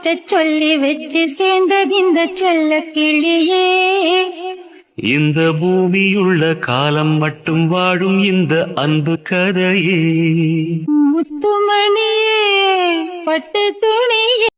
கிட்ட சொல்லி வச்சு சேர்ந்தது இந்த செல்ல கிளியே. இந்த பூமியுள்ள காலம் மட்டும் வாழும் இந்த அன்பு கதையே. முத்துமணியே பட்டு துணியே.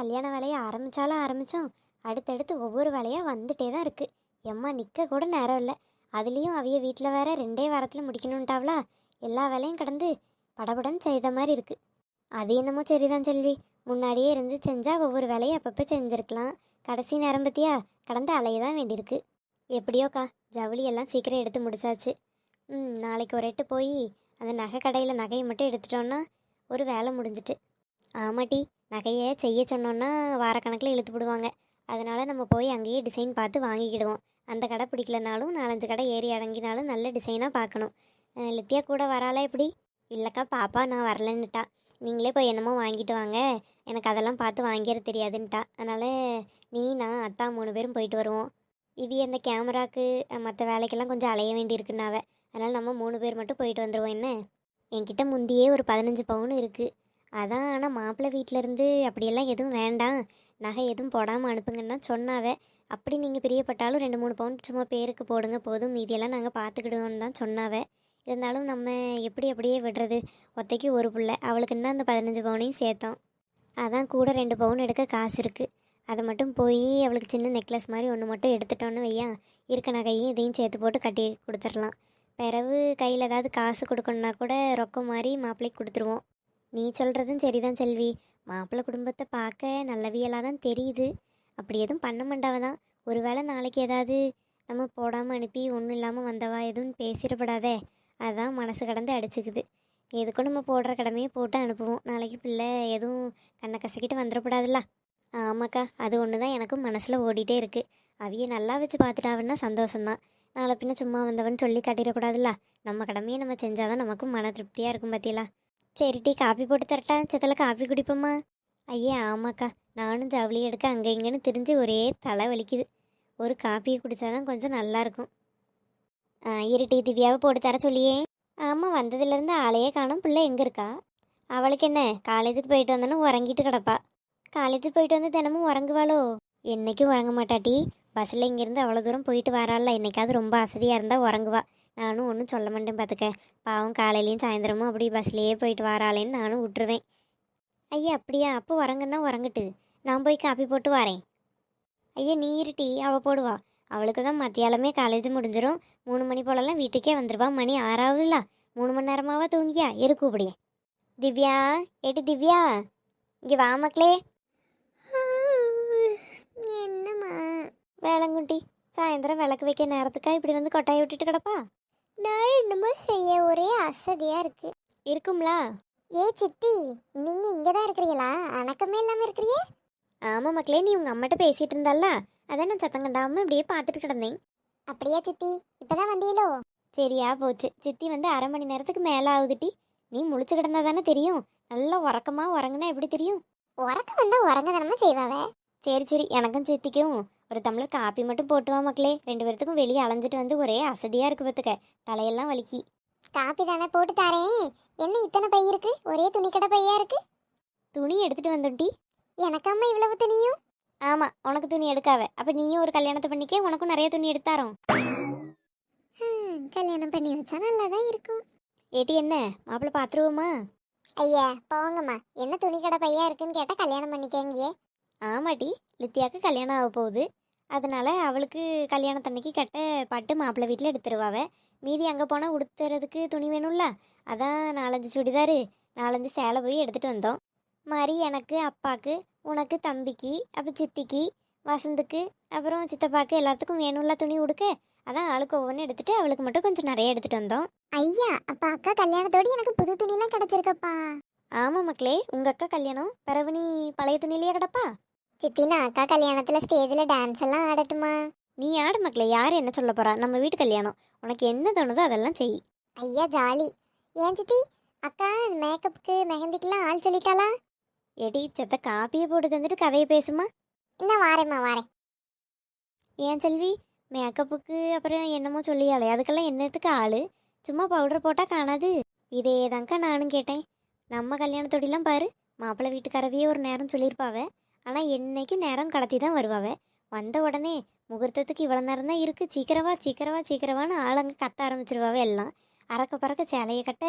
கல்யாண வேலையை ஆரம்பித்தாலும் ஆரம்பித்தோம் அடுத்தடுத்து ஒவ்வொரு வேலையாக வந்துட்டே தான் இருக்குது எம்மா நிற்க கூட நேரம் இல்லை. அதுலேயும் அவிய வீட்டில் வேற ரெண்டே வாரத்தில் முடிக்கணுன்ட்டாவளா எல்லா வேலையும் கடந்து படபடன்னு செய்த மாதிரி இருக்குது அது என்னமோ சரிதான் செல்வி. முன்னாடியே இருந்து செஞ்சால் ஒவ்வொரு வேலையும் அப்பப்போ செஞ்சுருக்கலாம். கடைசி நேரம் பற்றியா கடந்து அலைய தான் வேண்டியிருக்கு. எப்படியோக்கா ஜவுளி எல்லாம் சீக்கிரம் எடுத்து முடிச்சாச்சு. ம் நாளைக்கு ஒரு எட்டு போய் அந்த நகை கடையில் நகையை மட்டும் எடுத்துட்டோன்னா ஒரு வேலை முடிஞ்சிட்டு. ஆமாட்டி நகையை செய்ய சொன்னோன்னா வாரக்கணக்கில் இழுத்து விடுவாங்க அதனால் நம்ம போய் அங்கேயே டிசைன் பார்த்து வாங்கிக்கிடுவோம். அந்த கடை பிடிக்கலனாலும் நாலஞ்சு கடை ஏறி அடங்கினாலும் நல்ல டிசைனாக பார்க்கணும். லித்தியா கூட வராளா எப்படி? இல்லைக்கா பாப்பா நான் வரலன்னுட்டா. நீங்களே போய் என்னமோ வாங்கிட்டு வாங்க. எனக்கு அதெல்லாம் பார்த்து வாங்கிட தெரியாதுன்ட்டா. அதனால் நீ நான் அத்தா மூணு பேரும் போயிட்டு வருவோம். இவி அந்த கேமராக்கு மற்ற வேலைக்கெல்லாம் கொஞ்சம் அலைய வேண்டியிருக்குன்னாவ. அதனால் நம்ம மூணு பேர் மட்டும் போயிட்டு வந்துடுவோம் என்ன? என்கிட்ட முந்தியே ஒரு பதினஞ்சு பவுன் இருக்குது அதான் ஆனால் மாப்பிள்ளை வீட்டிலேருந்து அப்படியெல்லாம் எதுவும் வேண்டாம். நகை எதுவும் போடாமல் அனுப்புங்கன்னா சொன்னாவே. அப்படி நீங்கள் பிரியப்பட்டாலும் ரெண்டு மூணு பவுன் சும்மா பேருக்கு போடுங்க போதும். மீதியெல்லாம் நாங்கள் பார்த்துக்கிடுவோன்னு தான் சொன்னாவ. இருந்தாலும் நம்ம எப்படி அப்படியே விடுறது? ஒத்தைக்கு ஒரு பிள்ளை. அவளுக்கு தான் அந்த பதினஞ்சு பவுனையும் சேர்த்தோம். அதான் கூட ரெண்டு பவுன் எடுக்க காசு இருக்குது அதை மட்டும் போய் அவளுக்கு சின்ன நெக்லஸ் மாதிரி ஒன்று மட்டும் எடுத்துட்டோன்னு வையா. இருக்க நகையும் இதையும் சேர்த்து போட்டு கட்டி கொடுத்துடலாம். பிறகு கையில் ஏதாவது காசு கொடுக்கணுன்னா கூட ரொக்கம் மாதிரி மாப்பிள்ளைக்கு கொடுத்துருவோம். நீ சொல்கிறதும் சரிதான் செல்வி. மாப்பிள்ளை குடும்பத்தை பார்க்க நல்லவியலாக தான் தெரியுது. அப்படி எதுவும் பண்ண மாட்டாவ தான். ஒருவேளை நாளைக்கு ஏதாவது நம்ம போடாமல் அனுப்பி ஒன்றும் இல்லாமல் வந்தவா எதுவும் பேசிடப்படாதே. அதான் மனசு கடந்து அடிச்சுக்குது. எதுக்கும் நம்ம போடுற கடமையை போட்டு அனுப்புவோம். நாளைக்கு பிள்ளை எதுவும் கண்ணை கசக்கிட்டு வந்துடப்படாதுல்ல. ஆமாக்கா அது ஒன்று தான் எனக்கும் மனசில் ஓடிட்டே இருக்குது அவிய நல்லா வச்சு பார்த்துட்டாவன்னா சந்தோஷம்தான். நாளை பின்ன சும்மா வந்தவன் சொல்லி காட்டிடக்கூடாதுல்ல. நம்ம கடமையை நம்ம செஞ்சாதான் நமக்கும் மன திருப்தியாக இருக்கும் பார்த்தீங்களா சரி டீ காஃபி போட்டு தரட்டா? சித்தல காப்பி குடிப்போமா? ஐயா ஆமாக்கா. நானும் ஜவுளி எடுக்க அங்கே இங்கேன்னு திரிஞ்சு ஒரே தலை வலிக்குது. ஒரு காஃபியை குடித்தாதான் கொஞ்சம் நல்லா இருக்கும் ஆ இருட்டி திவ்யாவை போட்டு தர சொல்லியே. ஆமாம் வந்ததுலேருந்து ஆளையே காணும் பிள்ளை எங்கே இருக்கா? அவளுக்கு என்ன காலேஜுக்கு போயிட்டு வந்தோன்னு உறங்கிட்டு கிடப்பா. காலேஜுக்கு போயிட்டு வந்து தினமும் உறங்குவாளோ? என்னைக்கும் உறங்க மாட்டாட்டி பஸ்ஸில் இங்கேருந்து அவ்வளோ தூரம் போயிட்டு வரால என்னைக்காவது ரொம்ப அசதியாக இருந்தால் உறங்குவா. நானும் ஒன்றும் சொல்ல மாட்டேன் பார்த்துக்க பாவம் காலையிலையும் சாயந்தரமும் அப்படி பஸ்லேயே போயிட்டு வராளேன்னு நானும் விட்டுருவேன். ஐயா அப்படியா? அப்போ உறங்குன்னா உறங்கட்டு நான் போய் காப்பி போட்டு வரேன். ஐயா நீ இருட்டி அவள் போடுவா. அவளுக்கு தான் மத்தியாலமே காலேஜ் முடிஞ்சிடும் மூணு மணி போலலாம் வீட்டுக்கே வந்துடுவா மணி ஆறாவதுல மூணு மணி நேரமாவா தூங்கியா? இருக்கு இப்படியே திவ்யா ஏட்டு திவ்யா இங்கே வா மக்களே. என்னம்மா? வேளங்குட்டி சாயந்தரம் விளக்கு வைக்க நேரத்துக்கா இப்படி வந்து கொட்டாயை விட்டுட்டு கிடப்பா? நான் என்னமோ செய்ய ஒரே அசதியா இருக்கு. இருக்கும்ல? ஏ சித்தி நீங்க இங்க தான் இருக்கிறீங்களா? அணக்கமே இல்லாம இருக்கிறீங்க? ஆமா மக்களே நீ உங்க அம்மாட்ட பேசிட்டு இருந்தால அதான் நான் சத்தம் கண்டாம இப்படியே பார்த்துட்டு கிடந்தேன். அப்படியா சித்தி? இப்பதான் வந்தீங்களோ? சரியா போச்சு. சித்தி வந்து அரை மணி நேரத்துக்கு மேல ஆகுதுட்டி நீ முழிச்சு கிடந்தா தானே தெரியும். நல்லா உறக்கமா உறங்குனா எப்படி தெரியும்? உறக்கம் வந்தா உறங்க தானே செய்வாவே? சரி சரி. எனக்கும் சித்திக்கும் ஒரு டம்ளர் காப்பி மட்டும் போட்டு வா மக்களே. ரெண்டு பேர்த்துக்கும் வெளியே அலைஞ்சிட்டு வந்து ஒரே அசதியா இருக்கு பார்த்துக்க தலையெல்லாம் வலிக்கி. காப்பி தானே போட்டு தரேன். என்ன இத்தனை பை இருக்கு? ஒரே துணி கடை பையா இருக்கு? துணி எடுத்துட்டு வந்துட்டி எனக்கம்மா இவ்வளவு துணியும்? ஆமா உனக்கு துணி எடுக்காவ. அப்ப நீயும் ஒரு கல்யாணத்தை பண்ணிக்க உனக்கும் நிறைய துணி எடுத்தாரோம் கல்யாணம் பண்ணி வச்சா நல்லா தான் இருக்கும். ஏட்டி என்ன? மாப்பிள்ள பாத்துருவோமா? ஐயா போங்கம்மா. என்ன துணி கடை பையா இருக்குன்னு கேட்டா கல்யாணம் பண்ணிக்கங்க ஆமாட்டி லித்தியாக்கு கல்யாணம் ஆக போகுது. அதனால அவளுக்கு கல்யாணத்தன்னைக்கு கட்ட பட்டு மாப்பிள்ளை வீட்டில் எடுத்துருவாவ. மீதி அங்கே போனால் உடுத்துறதுக்கு துணி வேணும்ல? அதான் நாலஞ்சு சுடிதாரு நாலஞ்சு சேலை போய் எடுத்துகிட்டு வந்தோம். மாதிரி எனக்கு அப்பாக்கு உனக்கு தம்பிக்கு அப்போ சித்திக்கு வசந்துக்கு அப்புறம் சித்தப்பாக்கு எல்லாத்துக்கும் வேணும்ல துணி உடுக்க? அதான் ஆளுக்கு ஒவ்வொன்று எடுத்துட்டு அவளுக்கு மட்டும் கொஞ்சம் நிறைய எடுத்துகிட்டு வந்தோம். ஐயா அப்ப அக்கா கல்யாணத்தோடு எனக்கு புது துணிலாம் கிடைச்சிருக்கப்பா. ஆமாம் மக்களே உங்கள் அக்கா கல்யாணம் பிறகு நீ பழைய துணியிலேயே கிடப்பா? சித்தி நான் அக்கா கல்யாணத்துல ஸ்டேஜ்ல டான்ஸ் எல்லாம் ஆடட்டுமா? நீ ஆடு மக்களே யார் என்ன சொல்ல போறா? நம்ம வீட்டு கல்யாணம். உனக்கு என்ன தோணுதோ அதெல்லாம் செய். ஐயா ஜாலி. ஏன் சித்தி? அக்கா மேக்கப்புக்கு மெஹந்திக்கெல்லாம் ஆள் சொல்லிட்டாளா? எடி செத்த காப்பியை போட்டு தந்துட்டு கதையை பேசுமா? இன்னும் வாரேம்மா வாரேன். ஏன் செல்வி? மேக்கப்புக்கு அப்புறம் என்னமோ சொல்லியாளே அதுக்கெல்லாம் என்னத்துக்கு ஆளு? சும்மா பவுடர் போட்டால் காணாது. இதே தாங்க்கா நானும் கேட்டேன். நம்ம கல்யாணத்தோடிலாம் பாரு மாப்பிள்ளை வீட்டுக்காரவையே ஒரு நேரம் சொல்லியிருப்பாவ. ஆனால் என்றைக்கும் நேரம் கடத்தி தான் வருவாவ? வந்த உடனே முகூர்த்தத்துக்கு இவ்வளோ நேரம் தான் இருக்குது சீக்கிரவா சீக்கிரவா சீக்கிரவான்னு ஆளுங்க கத்த ஆரம்பிச்சிருவாவ எல்லாம். அறக்க பறக்க சேலையை கட்ட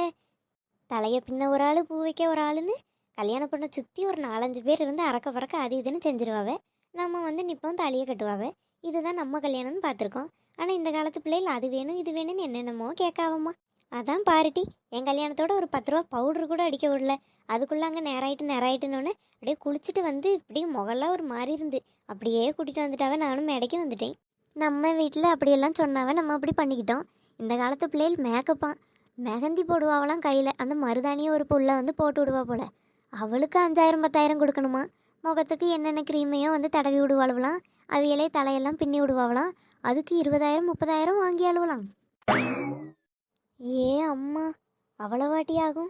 தலையை பின்ன ஒரு ஆள் பூ வைக்க ஒரு ஆளுன்னு கல்யாணம் பண்ண சுற்றி ஒரு நாலஞ்சு பேர் இருந்து அறக்க பறக்க அது இதுன்னு செஞ்சிருவாவே. நம்ம வந்து நிப்போம் தலையை கட்டுவாவே. இதுதான் நம்ம கல்யாணம்னு பார்த்துருக்கோம். ஆனால் இந்த காலத்து பிள்ளைகள் அது வேணும் இது வேணும்னு என்னென்னமோ கேட்காவம்மா. அதான் பாருட்டி என் கல்யாணத்தோட ஒரு பத்து ரூபா பவுடர் கூட அடிக்க விடல. அதுக்குள்ளே அங்கே நேராயிட்டு நேராயிட்டுன்னு அப்படியே குளிச்சுட்டு வந்து இப்படியே முகல்லாம் ஒரு மாதிரி இருந்து. அப்படியே கூட்டிகிட்டு வந்துட்டாவே நானும் மேடைக்கு வந்துட்டேன். நம்ம வீட்டில் அப்படியெல்லாம் சொன்னாவே நம்ம அப்படி பண்ணிக்கிட்டோம். இந்த காலத்து பிள்ளைகள் மேக்கப்பான் மெஹந்தி போடுவாவெல்லாம் கையில் அந்த மருதாணியை ஒரு புள்ள வந்து போட்டு விடுவா போல. அவளுக்கு அஞ்சாயிரம் பத்தாயிரம் கொடுக்கணுமா? முகத்துக்கு என்னென்ன க்ரீமையோ வந்து தடவி விடுவாளுவலாம் அவியலே தலையெல்லாம் பின்னி விடுவாவலாம் அதுக்கு இருபதாயிரம் முப்பதாயிரம் வாங்கி அழுவலாம் ஏ அம்மா அவ்வளவாட்டி ஆகும்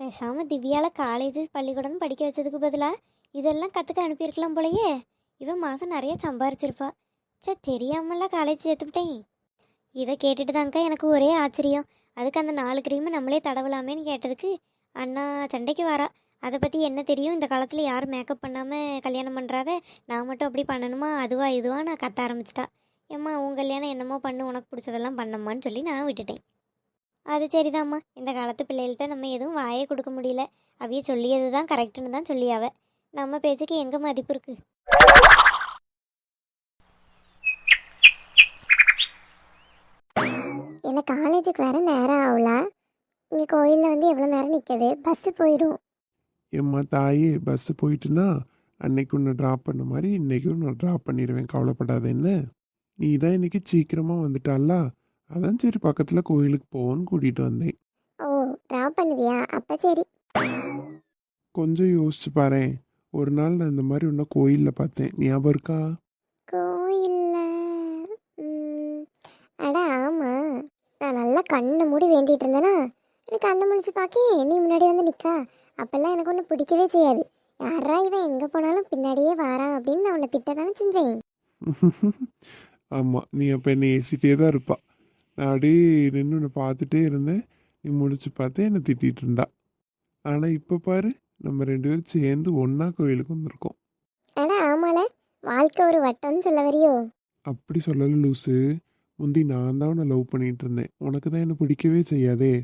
பேசாமல் திவ்யால காலேஜ் பள்ளிக்கூடம் படிக்க வச்சதுக்கு பதிலாக இதெல்லாம் கற்றுக்க அனுப்பியிருக்கலாம் போலயே. இவன் மாதம் நிறைய சம்பாரிச்சிருப்பா. சே தெரியாமல காலேஜ் சேர்த்துக்கிட்டேன் இதை கேட்டுட்டு தாங்க்கா எனக்கு ஒரே ஆச்சரியம். அதுக்கு அந்த நாலு க்ரீமை நம்மளே தடவலாமேன்னு கேட்டதுக்கு அண்ணா சண்டைக்கு வரா. அதை பற்றி என்ன தெரியும்? இந்த காலத்தில் யாரும் மேக்கப் பண்ணாமல் கல்யாணம் பண்ணுறாவ நான் மட்டும் அப்படி பண்ணணுமா? அதுவா இதுவா? நான் கத்த ஆரம்பிச்சிட்டா. ஏம்மா உன் கல்யாணம் என்னமோ பண்ணு உனக்கு பிடிச்சதெல்லாம் பண்ணம்மான்னு சொல்லி நான் விட்டுட்டேன். அது சரிதாம்மா. இந்த காலத்து பிள்ளைகள்கிட்ட நம்ம எதுவும் வாயே கொடுக்க முடியல. அவைய சொல்லியது தான் கரெக்டுன்னு தான் சொல்லியாவ. நம்ம பேச்சுக்கு எங்கே மதிப்பு இருக்கு? இல்லை காலேஜுக்கு வேற நேரம் ஆகல இங்கே கோயிலில் வந்து எவ்வளோ நேரம் நிற்கிது பஸ்ஸு போயிடும் எம்மா தாயே பஸ்ஸு போயிட்டுனா அன்னைக்கு உன்னை ட்ராப் பண்ண மாதிரி இன்னைக்கும் நான் ட்ராப் பண்ணிடுவேன் கவலைப்படாத என்ன? நீ தான் இன்னைக்கு சீக்கிரமாக வந்துட்டால அதான் சரி பக்கத்தில் கோயிலுக்கு போவோன்னு கூட்டிகிட்டு வந்தேன். ஓ ட்ராப் பண்ணுவியா? அப்போ சரி. கொஞ்சம் யோசிச்சு பாரேன் ஒரு நாள் நான் இந்த மாதிரி உன்னை கோயிலில் பார்த்தேன். ஞாபகம் இருக்கா? கோயிலில்? அட ஆமாம் நான் நல்லா கண்ணை மூடி வேண்டிகிட்டு இருந்தேனா? எனக்கு கண்ணை முழிச்சு பார்க்க நீ முன்னாடி வந்து நிற்கா அப்போல்லாம் எனக்கு ஒன்றும் பிடிக்கவே செய்யாது. யாரா இவன்? எங்கே போனாலும் பின்னாடியே வாரான் அப்படின்னு நான் உன்னை திட்ட தானே செஞ்சேன். ஆமாம் நீ அப்போ என்னை ஏசிட்டே தான் இருப்பா. நான் அப்படியே நின்று உன்னை பார்த்துட்டே இருந்தேன். நீ முடிச்சு பார்த்து என்னை திட்டிகிட்டு இருந்தா. ஆனால் இப்போ பாரு நம்ம ரெண்டு பேரும் சேர்ந்து ஒன்றா கோயிலுக்கு வந்திருக்கோம். அட ஆமால. வாழ்க்கை ஒரு வட்டம்னு சொல்ல வரியோ. அப்படி சொல்லல லூசு. முந்தி நான் தான் உன்னை லவ் பண்ணிட்டு இருந்தேன். உனக்கு தான் என்னை பிடிக்கவே செய்யாதே.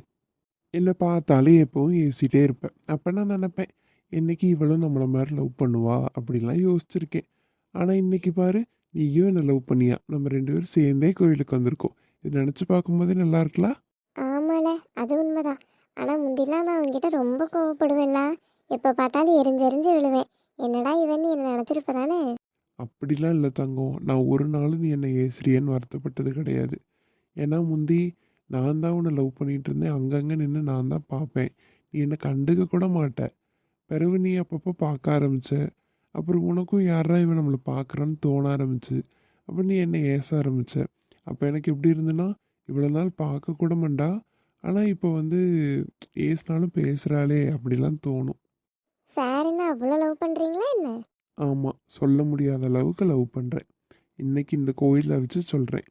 என்னை பார்த்தாலே எப்பவும் ஏசிட்டே இருப்பேன். அப்போ நான் நினப்பேன் என்னைக்கு இவளும் நம்மளை மாதிரி லவ் பண்ணுவா? அப்படிலாம் யோசிச்சிருக்கேன். ஆனால் இன்னைக்கு பாரு நீயும் என்னை லவ் பண்ணியா? நம்ம ரெண்டு பேரும் சேர்ந்தே கோயிலுக்கு வந்திருக்கோம். இது நினச்சி பார்க்கும்போதே நல்லா இருக்கலாம் ஆமால அது உண்மைதான். ஆனால் முந்திலாம் நான் உன்கிட்ட ரொம்ப கோவப்படுவேன்ல. எப்போ பார்த்தாலும் எரிஞ்சு எரிஞ்சு விழுவேன். என்னடா இவன் நீ என்ன நினச்சிருப்ப தானே? அப்படிலாம் இல்லை தங்கம். நான் ஒரு நாளும் நீ என்னை ஏசுறியன்னு வருத்தப்பட்டது கிடையாது. ஏன்னா முந்தி நான் தான் உன்னை லவ் பண்ணிட்டு இருந்தேன். அங்கங்கே நின்று நான் தான் பார்ப்பேன். நீ என்னை கண்டுக்க கூட மாட்ட. பிறகு நீ அப்பப்போ பார்க்க ஆரம்பிச்ச. அப்புறம் உனக்கும் யாரா இவன் நம்மளை பார்க்குறான்னு தோண ஆரம்பிச்சு. அப்புறம் நீ என்னை ஏச ஆரம்பிச்ச. அப்போ எனக்கு எப்படி இருந்துன்னா இவ்வளோ நாள் பார்க்க கூட மாட்டா ஆனால் இப்போ வந்து ஏசினாலும் பேசுகிறாளே அப்படிலாம் தோணும். சார் என்ன அவ்வளோ லவ் பண்ணுறீங்களா என்ன? ஆமாம் சொல்ல முடியாத அளவுக்கு லவ் பண்ணுறேன் இன்னைக்கு இந்த கோயிலில் வச்சு சொல்கிறேன்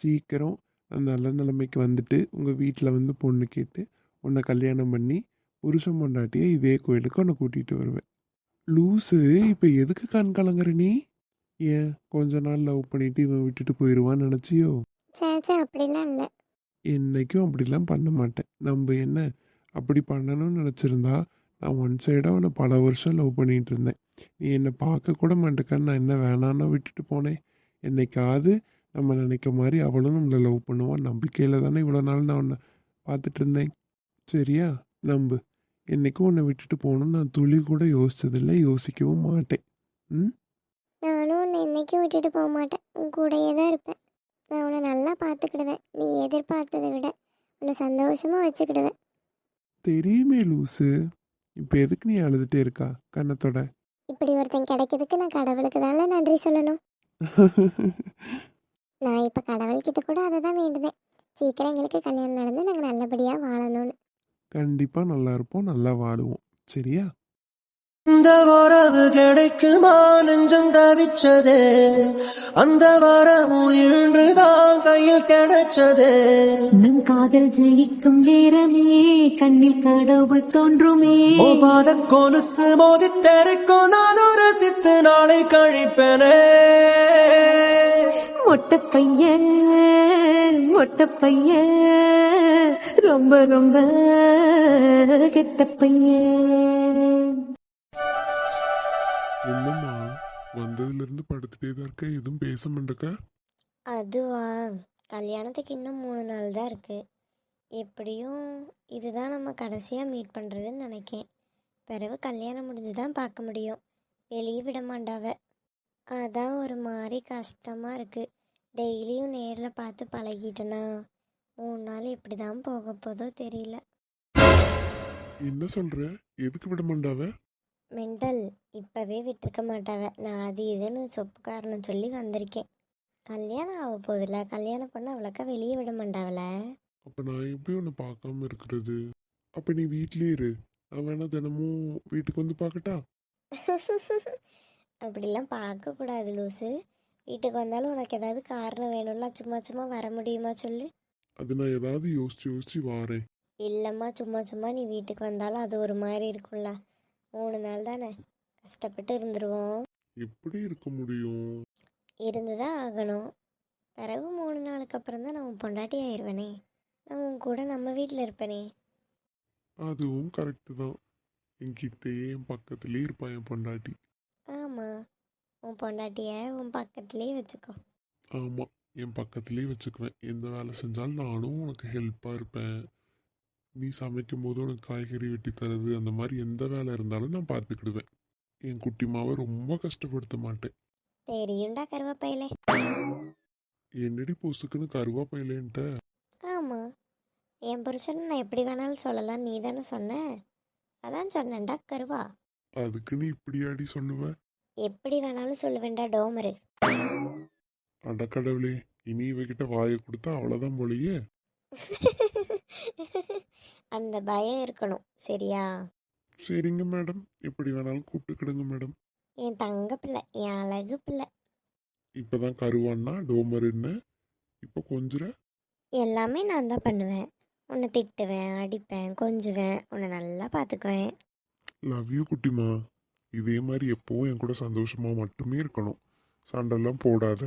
சீக்கிரம் நல்ல நிலைமைக்கு வந்துட்டு உங்கள் வீட்டில் வந்து பொண்ணு கேட்டு உன்னை கல்யாணம் பண்ணி புருஷன் பொண்டாட்டியை இதே கோயிலுக்கு உன்னை கூட்டிகிட்டு வருவேன். லூஸு இப்போ எதுக்கு கண் கலங்குற நீ? ஏன் கொஞ்ச நாள் லவ் பண்ணிட்டு இவன் விட்டுட்டு போயிடுவான்னு நினச்சியோ? சே சே அப்படிலாம் இல்லை. என்னைக்கும் அப்படிலாம் பண்ண மாட்டேன். நம்ம என்ன அப்படி பண்ணணும்னு நினச்சிருந்தா நான் ஒன் சைடாக உன்னை பல வருஷம் லவ் பண்ணிகிட்டு இருந்தேன். நீ என்னை பார்க்க கூட மாட்டேக்கான்னு நான் என்ன வேணான்னா விட்டுட்டு போனேன். என்னைக்காவது நம்ம நினைக்க மாதிரி அவளும் நம்மளை லவ் பண்ணுவான் நம்பிக்கையில் தானே இவ்வளோ நாள் நான் உன்னை பார்த்துட்டு இருந்தேன். சரியா? நம்பு. என்னைக்கும் உன்னை விட்டுட்டு போகணும்னு நான் துளி கூட யோசிச்சதில்லை யோசிக்கவும் மாட்டேன். ம்? என்னைக்கும் விட்டுட்டு போக மாட்டேன். உன் கூடயே தான் இருப்பேன். நான் உன்னை நல்லா பார்த்துக்கிடுவேன். நீ எதிர்பார்த்ததை விட உன்னை சந்தோஷமாக வச்சுக்கிடுவேன். தெரியுமே லூசு. இப்போ எதுக்கு நீ அழுதுட்டே இருக்கா? கண்ணத்தோட இப்படி ஒருத்தன் கிடைக்கிறதுக்கு நான் கடவுளுக்கு தானே நன்றி சொல்லணும். நான் இப்போ கடவுள்கிட்ட கூட அதை தான் வேண்டுனேன். சீக்கிரம் எங்களுக்கு கல்யாணம் நடந்து நாங்கள் நல்லபடியாக வாழணும்னு. கண்டிப்பாக நல்லா இருப்போம். நல்லா வாடுவோம் சரியா? இந்த உறவு கிடைக்குமா? நெஞ்சம் தவிச்சதே. அந்த வரமும் இன்றுதான் கையில் கிடைச்சதே. நம் காதல் ஜெயிக்கும் நேரமே கண்ணில் கடவுள் தோன்றுமே. பாத கொலுசு மோதி தெருக்கும் நானும் ரசித்து நாளை கழிப்பனே. மொட்டை பையன் மொட்டை பையன் ரொம்ப ரொம்ப கெட்ட பையன். என்னம்மா வந்ததுலேருந்து படுத்துட்டே தான் இருக்க? எதுவும் பேச மாட்டேக்க? அதுவா கல்யாணத்துக்கு இன்னும் மூணு நாள் தான் இருக்குது எப்படியும் இதுதான் நம்ம கடைசியாக மீட் பண்ணுறதுன்னு நினைக்கேன். பிறகு கல்யாணம் முடிஞ்சு தான் பார்க்க முடியும். வெளியே விட மாட்டாவ. அதான் ஒரு மாதிரி கஷ்டமாக இருக்குது டெய்லியும் நேரில் பார்த்து பழகிட்டேனா? மூணு நாள் எப்படி தான் போக போதோ தெரியல. என்ன சொல்ற? எதுக்கு விட மாட்டாவ? மெண்டல். இப்போவே விட்டுருக்க மாட்டாவ. நான் அது இதுன்னு சொப்பு காரணம் சொல்லி வந்திருக்கேன். கல்யாணம் ஆக போதில்ல கல்யாணம் பண்ண அவ்வளோக்கா வெளியே விட மாட்டாவல அப்ப நான் எப்படி உன்னை பார்க்காம இருக்கிறது? அப்ப நீ வீட்லயே இரு. நான் வேணா தினமும் வீட்டுக்கு வந்து பார்க்கட்டா? அப்படிலாம் பார்க்கக்கூடாது லூசு. வீட்டுக்கு வந்தாலும் உனக்கு ஏதாவது காரணம் வேணும்ல? சும்மா சும்மா வர முடியுமா சொல்லு? அது நான் ஏதாவது யோசிச்சு யோசிச்சு வாரேன். இல்லைம்மா சும்மா சும்மா நீ வீட்டுக்கு வந்தாலும் அது ஒரு மாதிரி இருக்கும்ல. மூணு நாள் தானே. கஷ்டப்பட்டு இருந்துருவோம். எப்படி இருக்க முடியும்? இருந்து தான் ஆகணும். பிறகு மூணு நாளுக்கு அப்புறம் தான் நான் உன் பொண்டாட்டி ஆயிடுவேனே நான் உன் கூட நம்ம வீட்டில் இருப்பேனே. அதுவும் கரெக்டு தான். என்கிட்டயே என் பக்கத்துலயே இருப்பான் என் பொண்டாட்டி. ஆமாம் உன் பொண்டாட்டியை உன் பக்கத்துலேயே வச்சுக்கோ. ஆமா. என் பக்கத்துலயே வச்சுக்குவேன். எந்த வேலை செஞ்சாலும் நானும் உனக்கு ஹெல்ப்பா இருப்பேன். நீ சமைக்கும் போது உனக்கு காய்கறி வெட்டி தரது அந்த மாதிரி எந்த வேலை இருந்தாலும் நான் பார்த்துக்கிடுவேன். என் குட்டிமாவை ரொம்ப கஷ்டப்படுத்த மாட்டேன். தெரியும்டா கருவேப்பையிலே என்னடி பொசுக்குன்னு கருவாப்பையிலேன்ட்ட ஆமாம் என் புருஷன் நான் எப்படி வேணாலும் சொல்லலாம் நீ தானே சொன்ன? அதான் சொன்னேன்டா கருவா. அதுக்கு நீ இப்படியாடி சொல்லுவ? எப்படி வேணாலும் சொல்லுவேன்டா டோமரு. அடக்கடவுளே இனி இவகிட்ட வாயை கொடுத்தா அவ்வளோதான் போலயே. அந்த பயம் இருக்கணும். சரியா? சரிங்க மேடம். எப்படி வேணாலும் கூப்பிட்டுக்கிடுங்க மேடம். என் தங்க பிள்ளை என் அழகு பிள்ளை. இப்பதான் கருவான்னா டோமருன்னு இப்போ கொஞ்சுற. எல்லாமே நான் தான் பண்ணுவேன். உன்னை திட்டுவேன் அடிப்பேன் கொஞ்சுவேன். உன்னை நல்லா பார்த்துக்குவேன் லவ் யூ குட்டிமா. இதே மாதிரி எப்பவும் என் கூட சந்தோஷமா மட்டுமே இருக்கணும். சண்டைலாம் போடாத.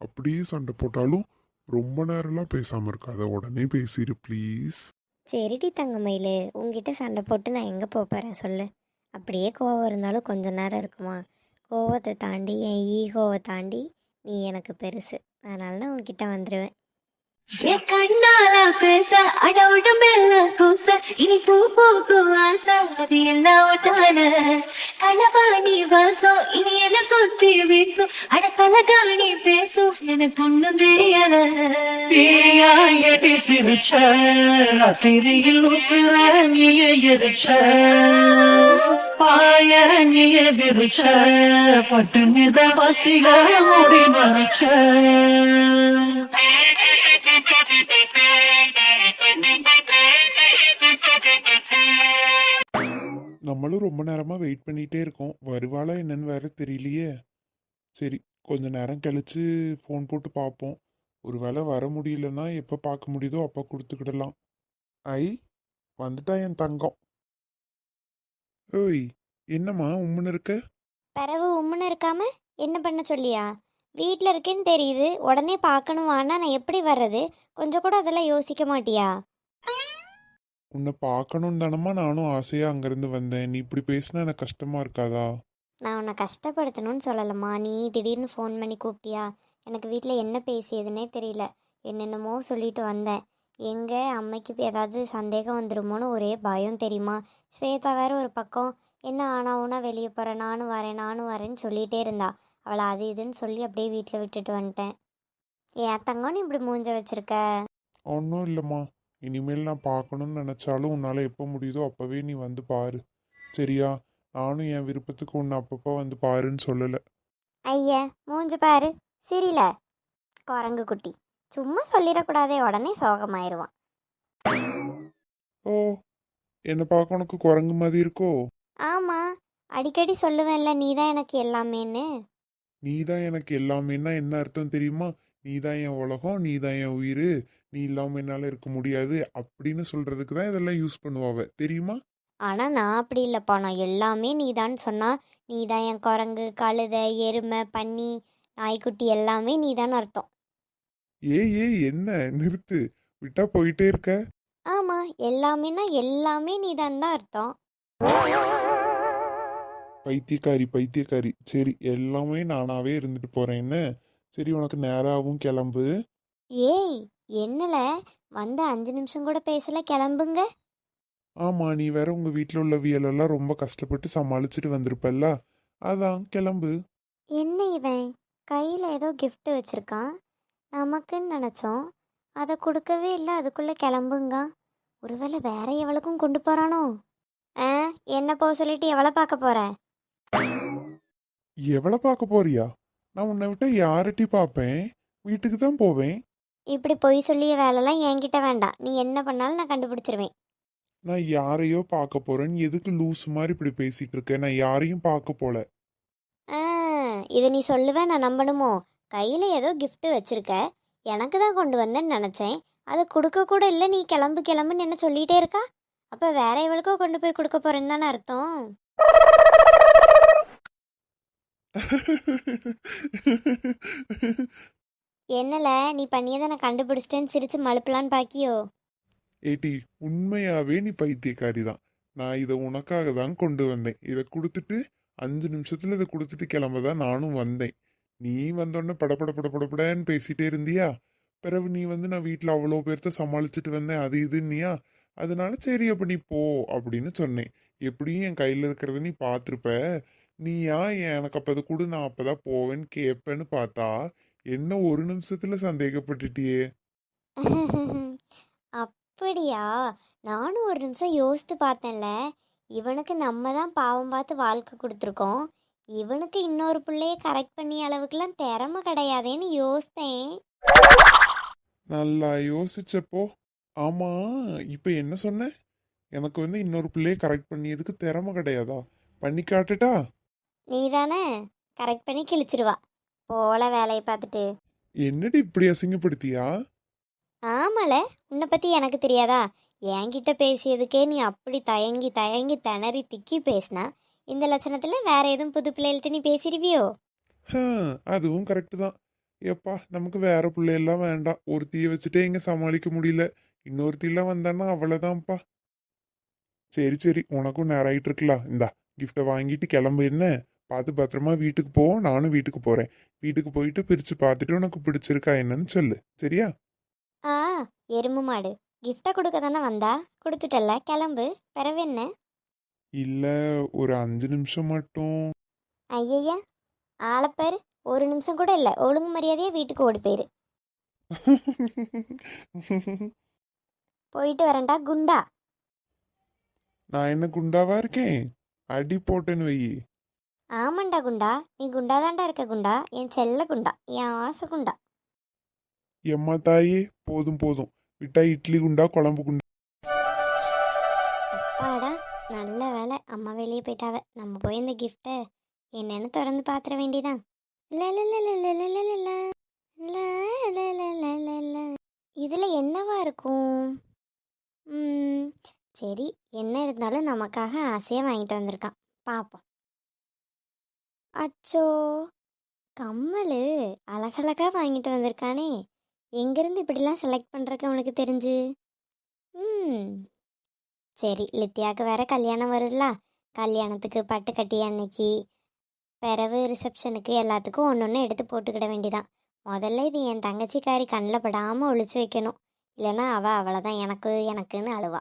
அப்படியே சண்டை போட்டாலும் ரொம்ப நேரம்லாம் பேசாம இருக்காத உடனே பேசிடு ப்ளீஸ் சரிடி தங்கமயிலு உங்ககிட்ட சண்டை போட்டு நான் எங்கே போக போகிறேன் சொல்லு. அப்படியே கோவம் இருந்தாலும் கொஞ்ச நேரம் இருக்குமா? கோவத்தை தாண்டி என் ஈகோவை தாண்டி நீ எனக்கு பெருசு. அதனால நான் உன்கிட்ட வந்துடுவேன் என் கண்ணால பேச அட உடம்பெல்லாம் கூச இனி பூ பூக்கும் ஆசை அது எல்லாம் ஒட்டான கலவாணி வாசம் இனி என்ன சொத்தி வீசும்? அட கலகாணி பேசும் எனக்கு ஒண்ணும் தெரியல. தீயாயடி சிரிச்ச ராத்திரியில் உசுர நீய எரிச்ச பாய நீய விரிச்ச பட்டு மித வசிக முடி மறைச்ச. நம்மளும் ரொம்ப நேரமாக வெயிட் பண்ணிகிட்டே இருக்கோம். வருவாளா என்னன்னு வேற தெரியலையே. சரி கொஞ்ச நேரம் கழித்து ஃபோன் போட்டு பார்ப்போம். ஒரு வேளை வர முடியலன்னா எப்போ பார்க்க முடியுதோ அப்போ கொடுத்துக்கிடலாம். ஐ வந்துட்டா என் தங்கம். ஓய் என்னம்மா உம்முன்னு இருக்க? பிறவு உம்முன்னு இருக்காம என்ன பண்ண சொல்லியா? வீட்டில் இருக்கேன்னு தெரியுது. உடனே பார்க்கணுமா நான் எப்படி வர்றது? கொஞ்சம் கூட அதெல்லாம் யோசிக்க மாட்டியா? உன்னை பார்க்கணும் தானம்மா நானும் ஆசையா அங்கேருந்து வந்தேன். நீ இப்படி பேசினா எனக்கு கஷ்டமா இருக்காதா? நான் உன்னை கஷ்டப்படுத்தணும்னு சொல்லலம்மா. நீ திடீர்னு ஃபோன் பண்ணி கூப்பிட்டியா? எனக்கு வீட்டில் என்ன பேசியதுன்னே தெரியல. என்னென்னமோ சொல்லிட்டு வந்தேன். எங்கே அம்மைக்கு இப்ப ஏதாவது சந்தேகம் வந்துருமோன்னு ஒரே பயம் தெரியுமா? ஸ்வேதா வேற ஒரு பக்கம் என்ன ஆனா ஊனா வெளியே போகிறேன் நானும் வரேன் நானும் வரேன்னு சொல்லிகிட்டே இருந்தா. அவளை அது இதுன்னு சொல்லி அப்படியே வீட்டில் விட்டுட்டு வந்துட்டேன். ஏன் தங்கம் நீ இப்படி மூஞ்ச வச்சிருக்க? ஒன்றும் இல்லைம்மா. இனிமேல் நான் பார்க்கணும்னு நினச்சாலும் உன்னால் எப்போ முடியுதோ அப்போவே நீ வந்து பாரு. சரியா? நானும் என் விருப்பத்துக்கு உன்னை அப்பப்போ வந்து பாருன்னு சொல்லலை. ஐயா மூஞ்சி பாரு. சிரில. குரங்கு குட்டி. சும்மா சொல்லிடக்கூடாதே உடனே சோகமாயிருவான். ஓ என்னை பார்க்க உனக்கு குரங்கு மாதிரி இருக்கோ? ஆமாம் அடிக்கடி சொல்லுவேன்ல நீ தான் எனக்கு எல்லாமேன்னு. நீ தான் எனக்கு எல்லாமேன்னா என்ன அர்த்தம் தெரியுமா? நீ தான் என் உலகம் நீ தான் என் உயிர். நீ இல்லாமல் என்னால் இருக்க முடியாது அப்படின்னு சொல்கிறதுக்கு தான் இதெல்லாம் யூஸ் பண்ணுவாவ தெரியுமா? ஆனால் நான் அப்படி இல்லைப்பா. நான் எல்லாமே நீ தான் சொன்னா நீ தான் என் குரங்கு கழுதை எருமை பன்னி நாய்க்குட்டி எல்லாமே நீ தான் அர்த்தம். ஏய் ஏய் என்ன? நிறுத்து. விட்டா போயிட்டே இருக்க. ஆமாம் எல்லாமேனா எல்லாமே நீ தான் தான் அர்த்தம். பைத்தியக்காரி பைத்தியக்காரி. சரி எல்லாமே நானாவே இருந்துட்டு போறேன். என்ன? சரி உனக்கு நேராகவும் கிளம்பு. ஏய் என்னல? வந்து அஞ்சு நிமிஷம் கூட பேசல கிளம்புங்க. ஆமா நீ வேற உங்க வீட்டில் உள்ள வியலெல்லாம் ரொம்ப கஷ்டப்பட்டு சமாளிச்சுட்டு வந்திருப்பல்ல. அதான் கிளம்பு. என்ன இவன்? கையில் ஏதோ gift வச்சிருக்கான். நமக்குன்னு நினச்சோம். அதை கொடுக்கவே இல்லை அதுக்குள்ளே கிளம்புங்க. ஒருவேளை வேற எவளுக்கும் கொண்டு போகிறானோ ஆ என்ன போக சொல்லிட்டு எவளை பார்க்க போற? எவ்வளோ பார்க்க போறியா? நான் உன்னை விட்ட யார்கிட்ட பார்ப்பேன் வீட்டுக்கு தான் போவேன். இப்படி பொய் சொல்லிய வேலைலாம் என்கிட்ட வேண்டாம் நீ என்ன பண்ணாலும் நான் கண்டுபிடிச்சிருவேன். நான் யாரையோ பார்க்க போறேன்னு எதுக்கு லூஸ் மாதிரி இப்படி பேசிட்டு இருக்க? நான் யாரையும் பார்க்க போல. இதை நீ சொல்லுவேன் நான் நம்பணுமோ? கையில் ஏதோ gift வச்சிருக்க. எனக்கு தான் கொண்டு வந்தேன்னு நினச்சேன். அதை கொடுக்க கூட இல்லை. நீ கிளம்பு கிளம்புன்னு என்ன சொல்லிகிட்டே இருக்கா? அப்போ வேற எவளுக்கோ கொண்டு போய் கொடுக்க போறேன்னு தானே அர்த்தம்? என்னல நீ பண்ணியதை நான் கண்டுபிடிச்சிட்டேன்னு சிரிச்சு மழுப்பலான்னு பாக்கியோ? ஏட்டி உண்மையாவே நீ பைத்தியக்காரி தான் நான் இதை உனக்காக தான் கொண்டு வந்தேன். இதை கொடுத்துட்டு அஞ்சு நிமிஷத்துல இதை கொடுத்துட்டு கிளம்ப தான் நானும் வந்தேன். நீ வந்தோடனே படபட படபடன்னு பேசிட்டே இருந்தியா? பிறகு நீ வந்து நான் வீட்டில் அவ்வளோ பேர்த்த சமாளிச்சுட்டு வந்தேன் அது இதுன்னியா? அதனால சரி அப்ப நீ போ அப்படின்னு சொன்னேன். எப்படியும் என் கையில் இருக்கிறத நீ பார்த்துருப்ப நீ ஏன் எனக்கு அப்போ அதை கொடு நான் அப்போ தான் போவேன்னு கேட்பேன்னு பார்த்தா என்ன ஒரு நிமிஷத்துல சந்தேகப்பட்டுட்டியே? அப்படியா? நானும் ஒரு நிமிஷம் யோசித்து பார்த்தேன்ல. இவனுக்கு நம்ம தான் பாவம் பார்த்து வாழ்க்கை கொடுத்துருக்கோம். இவனுக்கு இன்னொரு பிள்ளைய கரெக்ட் பண்ணிய அளவுக்குலாம் திறமை கிடையாதேன்னு யோசித்தேன். நல்லா யோசிச்சப்போ. ஆமா இப்ப என்ன சொன்ன? எனக்கு வந்து இன்னொரு பிள்ளைய கரெக்ட் பண்ணியதுக்கு திறமை கிடையாதா? பண்ணி காட்டுட்டா? நீ தானே கரெக்ட் பண்ணி கிழிச்சிருவா. போல வேலையை பார்த்துட்டு. என்னடி இப்படி அசிங்கப்படுத்தியா? ஆமால உன்னை பற்றி எனக்கு தெரியாதா? என்கிட்ட பேசியதுக்கே நீ அப்படி தயங்கி தயங்கி திணறி திக்கி பேசினா இந்த லட்சணத்தில் வேற எதுவும் புது பிள்ளைகள்ட்ட நீ பேசிடுவியோ அதுவும் கரெக்டு தான். ஏப்பா நமக்கு வேற பிள்ளையெல்லாம் வேண்டாம். ஒருத்திய வச்சுட்டே இங்க சமாளிக்க முடியல. இன்னொருத்திலாம் வந்தான்னா அவ்வளவுதான்ப்பா. சரி சரி உனக்கும் நேரம் ஆயிட்டு இருக்கலாம் இந்தா கிஃப்டை வாங்கிட்டு கிளம்பு என்ன? பார்த்து பத்திரமா வீட்டுக்கு போ நானும் வீட்டுக்கு போறேன். வீட்டுக்கு போயிட்டு பிரிச்சு பார்த்துட்டு உனக்கு பிடிச்சிருக்கா என்னன்னு சொல்லு. சரியா? ஆ எருமை மாடு. கிஃப்டை கொடுக்க தானே வந்தா? கொடுத்துட்டல்ல கிளம்பு. பிறவு என்ன? இல்ல ஒரு அஞ்சு நிமிஷம் மட்டும். ஐயய்யா ஆளப்பாரு ஒரு நிமிஷம் கூட இல்லை. ஒழுங்கு மரியாதையாக வீட்டுக்கு ஓடி போயிரு. போயிட்டு வரேன்டா குண்டா. நான் என்ன குண்டாவா இருக்கேன்? அடி போட்டேன்னு வையி. ஆமாண்டா குண்டா நீ குண்டாதான்டா இருக்க குண்டா என் செல்ல குண்டா என் ஆசை குண்டா எம்மா தாயே போதும் போதும் விட்டா இட்லி குண்டா குழம்பு குண்டா அப்பாடா நல்ல வேலை அம்மா வெளியே போயிட்டாவ நம்ம போய் இந்த கிஃப்ட்டை என்னன்னு திறந்து பார்த்துட வேண்டியதான் இதில் என்னவா இருக்கும் ம், சரி என்ன இருந்தாலும் நமக்காக ஆசையாக வாங்கிட்டு வந்திருக்கான் பார்ப்போம் அச்சோ! கம்மல். அழகழகா வாங்கிட்டு வந்திருக்கானே. எங்கேருந்து இப்படிலாம் செலக்ட் பண்ணுறக்கு அவனுக்கு தெரிஞ்சு? ம். சரி லித்தியாவுக்கு வேற கல்யாணம் வருதுல. கல்யாணத்துக்கு பட்டு கட்டி அன்னைக்கு. பிறவு ரிசப்ஷனுக்கு எல்லாத்துக்கும் ஒன்று ஒன்று எடுத்து போட்டுக்கிட வேண்டிதான். முதல்ல இது என் தங்கச்சிக்காரி கண்ணில் படாமல் ஒழிச்சு வைக்கணும். இல்லைன்னா அவள் அவ்வளோதான் எனக்கு எனக்குன்னு அழுவா.